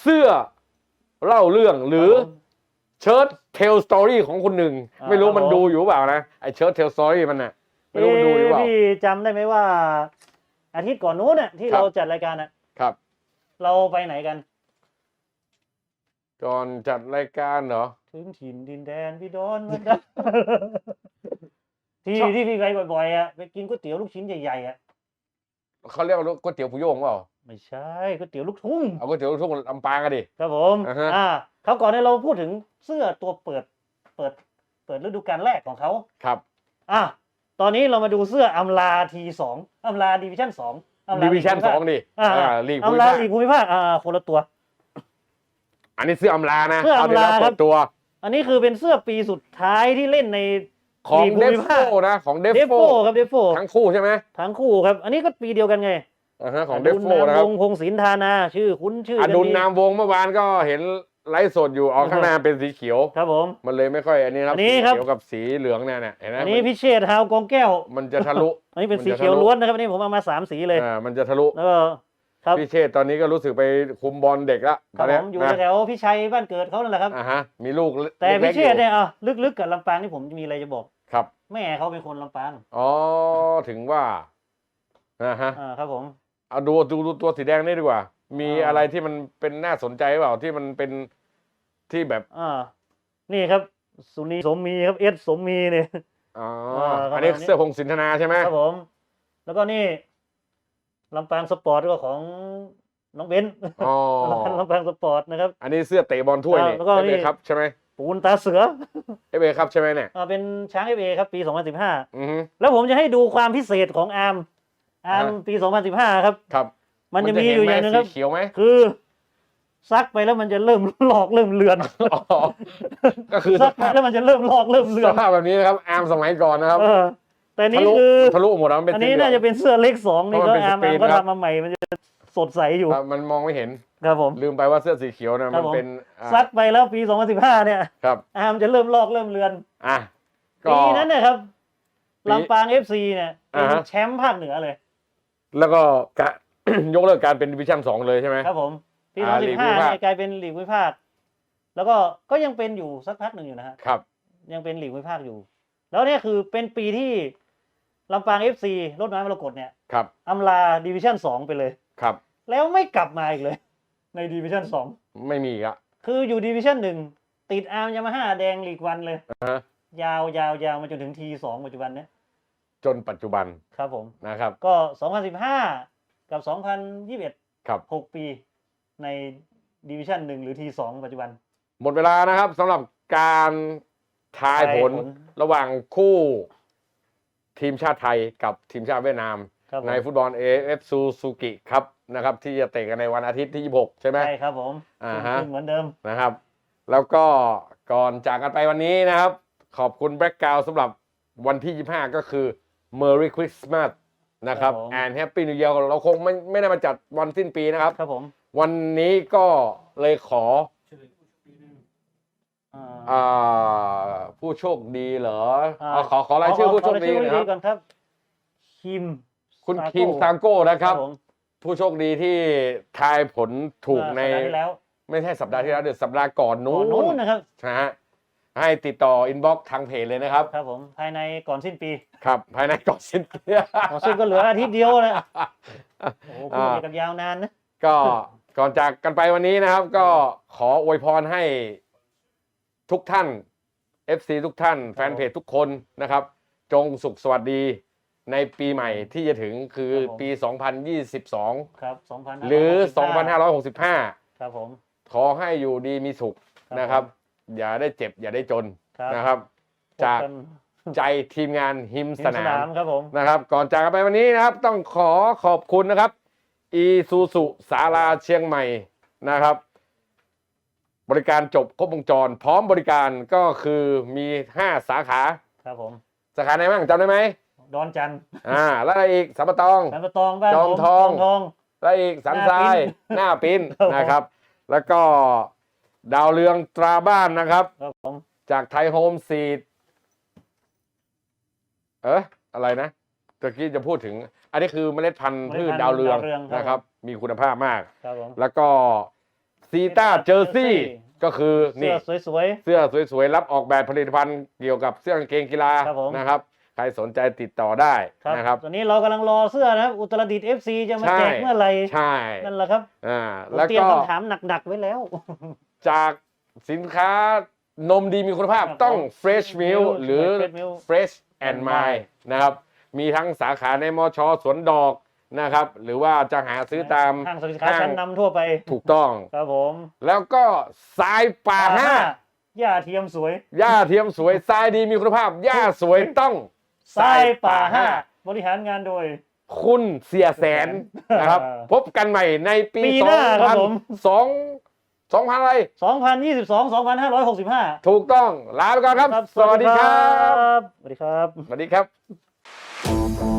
เสื้อเล่าเรื่องหรือครับผมเชิร์ตเทลสตอรี่ของคนหนึ่งอ่าไม่รู้ครับมันผมดูอยู่เปล่านะไอเชิร์ตเทลสตอรี่มันน่ะไม่รู้มันดูอยู่เปล่าเพี่จำได้ไหมว่า อาทิตย์ก่อนนู้นน่ะที่ครับเราจัดรายการน่ะครับ เราไปไหนกันก่อนจัดรายการเหรอถึงถิ่นดินแดนพี่ดอนเหมือนกันที่ชอบที่พี่ไปบ่อยๆอะไปกินก๋วยเตี๋ยวลูกชิ้นใหญ่ๆอะเขาเรียกว่าก๋วยเตี๋ยวผู้โยงเปล่า ไม่ใช่ก๋วยเตี๋ยวลูกทุ่งเอาก๋วยเตี๋ยวลูกทุ่งลำปางกันดิ ครับผมอ่าฮะ อ่าเขาวก่อนเนี่ยเราพูดถึงเสื้อตัวเปิดเปิดเปิดฤดูกาลแรกของเขาครับ อะตอนนี้เรามาดูเสื้ออัมลาทีสองอัมลาดิวิชั่นสองอัมลาดิวิชั่นสองดิอ่าอ่า ลีกอัภูมมิลาภาคลีกภูมิภาคอ่าคนละตัว อันนี้เสื้ออำลานะเสื้ออำลาเดี๋ยวเปิครัดบตัว อันนี้คือเป็นเสื้อปีสุดท้ายที่เล่นใน ของลีกภูเดฟมิโฟภาค นะ ของเดฟเดฟโฟโฟครับเดฟโฟทั้งคู่ใช่ไหมทั้งคู่ครับ อันนี้ก็ปีเดียวกันไง อ่าฮะของอเดฟดุลโฟนามนะครับวงศ์พงศินธานา ชื่อคุ้นชื่ออกันดุลดีนามวงเมื่อวานก็เห็นไลฟ์สดอยู่ออกข้างหน้าเป็นสีเขียว ครับผม มันเลยไม่ค่อยอันนี้ครับอันนี้สีครับเขียวกับสีเหลืองเนี่ยเนี่ยเห็นไหมอันนี้พิเชษฐ์ฮาวกองแก้ว มันจะทะลุ อันนี้เป็นมันสีจะเขียวทะลุล้วนนะครับอันนี้ผมเอามาสามสีเลย อ่ามันจะทะลุแล้วก็ครับพี่เชษฐ์ตอนนี้ก็รู้สึกไปคุมบอลเด็กละครับตนเนี้ผมอยู่นะแถวๆพี่ชัยบ้านเกิดเขานั่นแหละครับ อ่าฮะมีลูกแต่ล็พี่กๆเชษฐ์เนี่ยอะลึกๆกับลำปางนี่ผมมีอะไรจะบอก ครับแม่เขาเป็นคนลำปางอ๋อถึงว่านะฮะอ่าครับผม เอาดูดูดูตัวสีแดงนี่ดีกว่า มีอ่า อะไรที่มันเป็นน่าสนใจเปล่าที่มันเป็นที่แบบอ่า นี่ครับ สุนีสมมีครับเอสสมมีเนี่ย อ๋ออ่าครับอันนี้ อันนี้เสื้อพงศินธนาใช่ไหมครับผม แล้วก็นี่ลำปางสปอร์ตก็ของน้องเบนซ์อ๋อลำปางสปอร์ตนะครับ อันนี้เสื้อเตะบอลถ้วยนี่แล้วก็เอนี่ฟเอครับใช่ไหมปูนตาเสือเอฟเอครับใช่ไหมเนี่ยอ่าเป็นช้างเอฟเอครับ ปี 2015 อือฮึแล้วผมจะให้ดูความพิเศษของอาร์ม อาร์มอ่าปี 2015 ครับ ครับ มันจะมีอยู่อย่างหนึงครับสีเขียวไหมคือ ซักไปแล้วมันจะเริ่มลอกเริ่มเลือนอ๋อก็คือสซักไปภาพแล้วมันจะเริ่มลอกเริ่มเลืสอนภาพแบบนี้นะครับอาร์มสมัยก่อนนะครับเออแต่นี่ทะลุคือทะลุหมดแล้วมัเป็อันนี้สีหลืงน่าจะเป็นเสื้อเล็กสองนี่เพก็ราะมันเป็นอาร์มสกรีอาร์นมก็ครับทำมาใหม่มันจะสดใสอยู่ครับมันมองไม่เห็นครับผมลืมไปว่าเสื้อสีเขียวนะครัมับนผมเป็นอ่าซักไปแล้วปี 2015 เนี่ยครับอาร์มจะเริ่มลอกเริ่มเลือนอะก็ปีนั้นเนี่ยครับปีลำปาง FC เนี่ยเป็นอ่าฮะแชมป์ภาคเหนือเลย แล้วก็กะ ยกเลิกการเป็นดิวิชั่นสองเลยใช่ไหม ครับผม ปีอ่าลีกภูมิ2015ภาคเนี่ยกลายเป็นลีกภูมิภาค แล้วก็ก็ยังเป็นอยู่สักพักหนึ่งอยู่นะฮะครับ ยังเป็นหลีกภูมิภาคอยู่ แล้วเนี่ยคือเป็นปีที่ลำปาง FC รถไม้มรกตเนี่ยครับ อำลาดิวิชั่นสองไปเลย ครับ แล้วไม่กลับมาอีกเลย ในดิวิชั่นสองไม่มีอีกอะคืออยู่ดิวิชั่นหนึ่งติดอาร์มยามาฮ่าแดงลีกวันเลย อ่าฮะยาวยาวยาวมาจนถึงทีสองปัจจุบันเนี้ย จนปัจจุบันครับผมนะครับ ก็ 2015 กับ 2021 ครับ 6 ปีในดิวิชั่นหนึ่งหรือทีสองปัจจุบัน หมดเวลานะครับสำหรับการทายผลทายผลระหว่างคู่ทีมชาติไทยกับทีมชาติเวียดนาม ครับผม ในฟุตบอล AFF Suzuki ครับนะครับ ที่จะเตะกันในวันอาทิตย์ที่ 26 ใช่ไหม ใช่ครับผมอ่าฮะ เหมือนเดิม นะครับ แล้วก็ก่อนจากกันไปวันนี้นะครับ ขอบคุณแบล็กกราวสำหรับวันที่ 25 ก็คือ Merry Christmas นะครับ ครับผม and Happy New Year เราคงไม่ไม่ได้มาจัดวันสิ้นปีนะครับ ครับผมวันนี้ก็เลยขออ่าอ่าผู้โชคดีเหรออ่าเอาขอขอรายชื่อผู้โชคดีขอนะรายคชื่รัอบก่อนครับคิมคุณซาโก้คิมซางโก้นะครับ ผมผู้โชคดีที่ทายผลถูกในเมื่อสัปดาห์ที่แล้วไม่ใช่สัปดาห์ที่แล้วเดือนสัปดาห์ก่อนก่นู้อนนู้นนะครับ นะฮะ ให้ติดต่ออินบ็อกทางเพจเลยนะครับ ครับผมภายในก่อนสิ้นปีครับ ภายในก่อนสิ้นปีอ๋อซึ่งก็เหลืออาทิตย์เดียวนะโอ้โหพูดอ่ากันยาวนานนะก็ก่อนจากกันไปวันนี้นะครับ ก็ขออวยพรให้ทุกท่าน FC ทุกท่าน แฟนเพจทุกคนนะครับ จงสุขสวัสดีในปีใหม่ที่จะถึงคือปี 2022 ครับ 2,565หรือ 2565 ครับผม ขอให้อยู่ดีมีสุขครับนะครับ อย่าได้เจ็บ อย่าได้จนครับนะครับ จากพบกันใจทีมงานหิมที่สสนานามมครับผม นะครับ ก่อนจากกันไปวันนี้นะครับ ต้องขอขอบคุณนะครับ อีซูซุสาราเชียงใหม่นะครับ บริการจบครบวงจร พร้อมบริการก็คือมี 5 สาขา ครับผม สาขาไหนบ้างจำได้ไหมดอนจันทร์อ่า แล้วอะไรอีกสัมปะตองสันปะตองบ้านจอผมมทองจมทอง แล้วอีกสันทรายหน้าปิ้นครับผมนะครับ แล้วก็ ดาวเรืองตราบ้านนะครับ ครับผมจากไทยโฮมซีดเอออะไรนะตะกี้จะพูดถึง อันนี้คือเมล็ดพันธุ์พืชดาวเรืองนะครับ มีคุณภาพมาก ครับผมแล้วก็ซีต้าเจอร์ซี่ก็คือเสื้นี่อสวย เสื้อสวยๆ รับออกแบบผลิตภัณฑ์เกี่ยวกับเสื้อกางเกงกีฬาครับผม นะครับใครสนใจติดต่อได้ๆครับนะครับ ตอนนี้เรากำลังรอเสื้อนะครับ อุตรดิตถ์ FC จะมาใช่ แจกเมื่อไหร่ใช่นั่นแหละครับอ่าผมแล้วเตรียมก็คำถามหนักๆไว้แล้ว จากสินค้านมดีมีคุณภาพครับต้องผม Fresh Milk หรือ Fresh Milk Fresh and and My Mind นะครับ มีทั้งสาขาในมอชอสวนดอกนะครับ หรือว่าจะหาซื้อตามห้างสรรพสินค้าชั้นนำทั่วไป ถูกต้อง ครับผมแล้วก็ทรายป่าห้าหญ้าเทียมสวยหญ้าเทียมสวยทรายดีมีคุณภาพหญ้าสวยต้องทรายป่าห้าบริหารงานโดย คุณเสียแสนนะครับอ่าพบกันใหม่ในปีปีสหองน้าครับพันผมสอง สองพันอะไร 2022 2565 ถูกต้องลาไปก่อนครับ สวัสดีครับ สวัสดีครับ สวัสดีครับ